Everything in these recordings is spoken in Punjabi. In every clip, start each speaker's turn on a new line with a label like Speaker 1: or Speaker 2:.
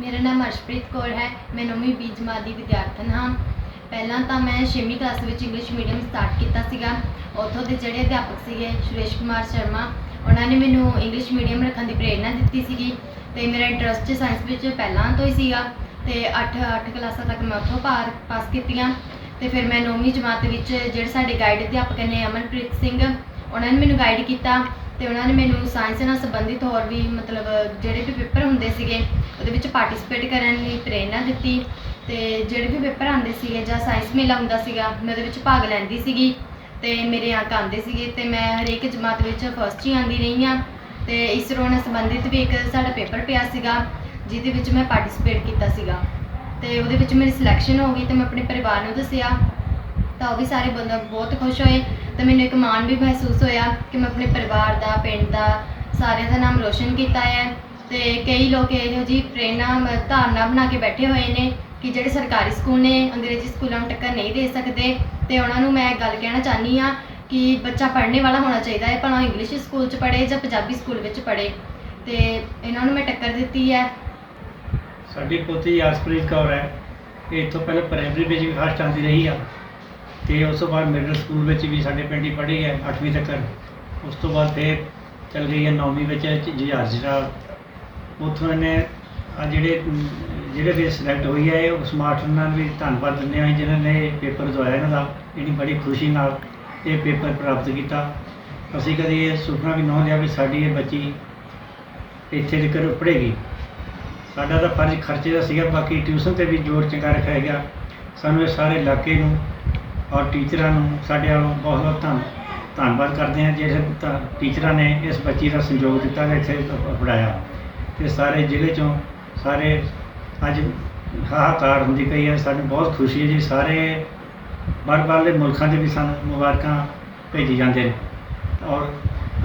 Speaker 1: ਮੇਰਾ ਨਾਮ ਅਰਸ਼ਪ੍ਰੀਤ ਕੌਰ ਹੈ, ਮੈਂ ਨੌਵੀਂ ਬੀ ਜਮਾਤ ਦੀ ਵਿਦਿਆਰਥਣ ਹਾਂ। ਪਹਿਲਾਂ ਤਾਂ ਮੈਂ ਛੇਵੀਂ ਕਲਾਸ ਵਿੱਚ ਇੰਗਲਿਸ਼ ਮੀਡੀਅਮ ਸਟਾਰਟ ਕੀਤਾ ਸੀਗਾ। ਉੱਥੋਂ ਦੇ ਜਿਹੜੇ ਅਧਿਆਪਕ ਸੀਗੇ, ਸੁਰੇਸ਼ ਕੁਮਾਰ ਸ਼ਰਮਾ, ਉਹਨਾਂ ਨੇ ਮੈਨੂੰ ਇੰਗਲਿਸ਼ ਮੀਡੀਅਮ ਰੱਖਣ ਦੀ ਪ੍ਰੇਰਣਾ ਦਿੱਤੀ ਸੀਗੀ ਤੇ ਮੇਰਾ ਇੰਟਰਸਟ ਸਾਇੰਸ ਵਿੱਚ ਪਹਿਲਾਂ ਤੋਂ ਹੀ ਸੀਗਾ ਤੇ 8 8 ਕਲਾਸਾਂ ਤੱਕ ਮੈਂ ਉੱਥੋਂ ਪਾਰ ਪਾਸ ਕੀਤੀਆਂ। ਤੇ ਫਿਰ ਮੈਂ ਨੌਵੀਂ ਜਮਾਤ ਵਿੱਚ ਜਿਹੜੇ ਸਾਡੇ ਗਾਈਡ ਅਧਿਆਪਕ ਨੇ, ਅਮਨਪ੍ਰੀਤ ਸਿੰਘ, ਉਹਨਾਂ ਨੇ ਮੈਨੂੰ ਗਾਈਡ ਕੀਤਾ। ਤੇ ਉਹਨਾਂ ਨੇ ਮੈਨੂੰ ਸਾਇੰਸ ਨਾਲ ਸੰਬੰਧਿਤ ਹੋਰ ਵੀ ਮਤਲਬ ਜਿਹੜੇ ਵੀ ਪੇਪਰ ਹੁੰਦੇ ਸੀਗੇ, ਉਹਦੇ ਵਿੱਚ ਪਾਰਟਿਸਿਪੇਟ ਕਰਨ ਲਈ ਪ੍ਰੇਰਣਾ ਦਿੱਤੀ ਤੇ ਜਿਹੜੇ ਵੀ ਪੇਪਰ ਆਉਂਦੇ ਸੀਗੇ ਜਾਂ ਸਾਇੰਸ ਮੇਲਾ ਹੁੰਦਾ ਸੀਗਾ, ਮੈਂ ਉਹਦੇ ਵਿੱਚ ਭਾਗ ਲੈਂਦੀ ਸੀਗੀ ਤੇ ਮੇਰੇ ਅੰਕ ਆਉਂਦੇ ਸੀਗੇ ਤੇ ਮੈਂ ਹਰੇਕ ਜਮਾਤ ਵਿੱਚ ਫਸਟ ਹੀ ਆਉਂਦੀ ਰਹੀ ਹਾਂ ਤੇ ਇਸਰੋ ਨਾਲ ਸੰਬੰਧਿਤ ਵੀ ਇੱਕ ਸਾਡਾ ਪੇਪਰ ਪਿਆ ਸੀਗਾ, ਜਿਹਦੇ ਵਿੱਚ ਮੈਂ ਪਾਰਟਿਸਿਪੇਟ ਕੀਤਾ ਸੀਗਾ ਤੇ ਉਹਦੇ ਵਿੱਚ ਮੇਰੀ ਸਿਲੈਕਸ਼ਨ ਹੋ ਗਈ ਤੇ ਮੈਂ ਆਪਣੇ ਪਰਿਵਾਰ ਨੂੰ ਦੱਸਿਆ ਤਾਂ ਉਹ ਵੀ ਸਾਰੇ ਬੰਦਾ ਬਹੁਤ ਖੁਸ਼ ਹੋਏ ਤੇ ਮੈਨੂੰ ਇੱਕ ਮਾਣ ਵੀ ਮਹਿਸੂਸ ਹੋਇਆ ਕਿ ਮੈਂ ਆਪਣੇ ਪਰਿਵਾਰ ਦਾ, ਪਿੰਡ ਦਾ ਸਾਰਿਆਂ ਦਾ ਨਾਮ ਰੋਸ਼ਨ ਕੀਤਾ ਹੈ ਤੇ ਕਈ ਲੋਕ ਇਹੋ ਜਿਹੀ ਪ੍ਰੇਰਨਾ ਮ- ਧਾਰਨਾ ਬਣਾ ਕੇ ਬੈਠੇ ਹੋਏ ਨੇ ਕਿ ਜਿਹੜੇ ਸਰਕਾਰੀ ਸਕੂਲ ਨੇ, ਅੰਗਰੇਜ਼ੀ ਸਕੂਲਾਂ ਨੂੰ ਟੱਕਰ ਨਹੀਂ ਦੇ ਸਕਦੇ ਤੇ ਉਹਨਾਂ ਨੂੰ ਮੈਂ ਗੱਲ ਕਹਿਣਾ ਚਾਹਨੀ ਆ ਕਿ ਬੱਚਾ ਪੜ੍ਹਨੇ ਵਾਲਾ ਹੋਣਾ ਚਾਹੀਦਾ ਹੈ, ਭਾਵੇਂ ਇੰਗਲਿਸ਼ ਸਕੂਲ 'ਚ ਪੜ੍ਹੇ ਜਾਂ ਪੰਜਾਬੀ ਸਕੂਲ ਵਿੱਚ ਪੜ੍ਹੇ ਤੇ ਇਹਨਾਂ ਨੂੰ ਮੈਂ ਟੱਕਰ ਦਿੱਤੀ ਹੈ।
Speaker 2: ਸਾਡੀ ਪੋਤੀ ਯਾਸਪ੍ਰੀਤ ਕੌਰ ਹੈ, ਇਹ ਇੱਥੋਂ ਪਹਿਲਾਂ ਪ੍ਰਾਇਮਰੀ ਵਿੱਚ ਵੀ ਫਸਟ ਆਉਂਦੀ ਰਹੀ ਆ। ਤੇ ਉਸ ਤੋਂ ਬਾਅਦ ਮਿਡਲ ਸਕੂਲ ਵਿੱਚ ਵੀ ਸਾਡੇ ਪਿੰਡ ਹੀ ਪੜ੍ਹੀ ਹੈ 8ਵੀਂ ਤੱਕ। ਉਸ ਤੋਂ ਬਾਅਦ ਫਿਰ ਚਲ ਗਈ ਹੈ 9ਵੀਂ ਵਿੱਚ ਜਹਾਜ਼ਰਾ ਉੱਥੋਂ ਇਹਨੇ ਆ ਜਿਹੜੇ ਜਿਹੜੇ ਵੀ ਸਿਲੈਕਟ ਹੋਈ ਹੈ ਉਹ ਸਮਾਰਟ ਨਾਲ ਵੀ ਧੰਨਵਾਦ ਦਿੰਦੇ ਹਾਂ ਜਿਨ੍ਹਾਂ ਨੇ ਇਹ ਪੇਪਰ ਦਵਾਇਆ ਇਹਨਾਂ ਦਾ। ਇਹਨੀ ਬੜੀ ਖੁਸ਼ੀ ਨਾਲ ਇਹ ਪੇਪਰ ਪ੍ਰਾਪਤ ਕੀਤਾ। ਅਸੀਂ ਕਦੀ ਇਹ ਸੁਪਨਾ ਵੀ ਨਾ ਲਿਆ ਵੀ ਸਾਡੀ ਇਹ ਬੱਚੀ ਇੱਥੇ ਤੱਕ ਪੜ੍ਹੇਗੀ। ਸਾਡਾ ਤਾਂ ਫਰਜ਼ ਖਰਚੇ ਦਾ ਸੀਗਾ, ਬਾਕੀ ਟਿਊਸ਼ਨ ਤੇ ਵੀ ਜ਼ੋਰ ਚੰਗਾ ਰੱਖਿਆ ਗਿਆ। ਸਾਨੂੰ ਇਹ ਸਾਰੇ ਇਲਾਕੇ ਨੂੰ ਔਰ ਟੀਚਰਾਂ ਨੂੰ, ਸਾਡੇ ਵੱਲੋਂ ਬਹੁਤ ਬਹੁਤ ਧੰਨ, ਧੰਨਵਾਦ ਕਰਦੇ ਹਾਂ ਜਿਹੜੇ ਤ- ਟੀਚਰਾਂ ਨੇ ਇਸ ਬੱਚੀ ਦਾ ਸੰਯੋਗ ਦਿੱਤਾ ਤੇ ਇੱਥੇ ਪ- ਪੜ੍ਹਾਇਆ। ਤੇ ਸਾਰੇ ਜ਼ਿਲ੍ਹੇ ਚੋਂ ਸਾਰੇ ਅੱਜ ਹਾਹਾਕਾਰ ਹੁੰਦੀ ਪਈ ਹੈ, ਸਾਨੂੰ ਬਹੁਤ ਖੁਸ਼ੀ ਹੈ ਜੀ, ਸਾਰੇ ਬਾਹਰ ਬਾਹਰਲੇ ਮੁਲਕਾਂ 'ਚ ਵੀ ਸਾਨੂੰ ਮੁਬਾਰਕਾਂ ਭੇਜੀ ਜਾਂਦੇ ਨੇ। ਔਰ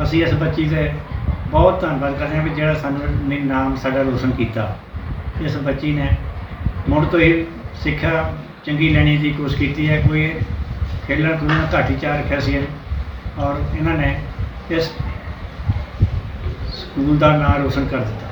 Speaker 2: ਅਸੀਂ ਇਸ ਬੱਚੀ ਦੇ ਬਹੁਤ ਧੰਨਵਾਦ ਕਰਦੇ ਹਾਂ ਵੀ ਜਿਹੜਾ ਸਾਨੂੰ ਨੇ ਨਾਮ ਸਾਡਾ ਰੋਸ਼ਨ ਕੀਤਾ। ਇਸ ਬੱਚੀ ਨੇ ਮੁੜ ਤੋਂ ਹੀ ਸਿੱਖਿਆ ਚੰਗੀ ਲੈਣੀ ਦੀ ਕੋਸ਼ਿਸ਼ ਕੀਤੀ ਹੈ। ਕੋਈ ਖੇਲਣ ਖੂਲਣ ਘੱਟ ਹੀ ਚਾਹ ਰੱਖਿਆ ਸੀ ਔਰ ਇਹਨਾਂ ਨੇ ਇਸ ਸਕੂਲ ਦਾ ਨਾਂ ਰੋਸ਼ਨ ਕਰ ਦਿੱਤਾ।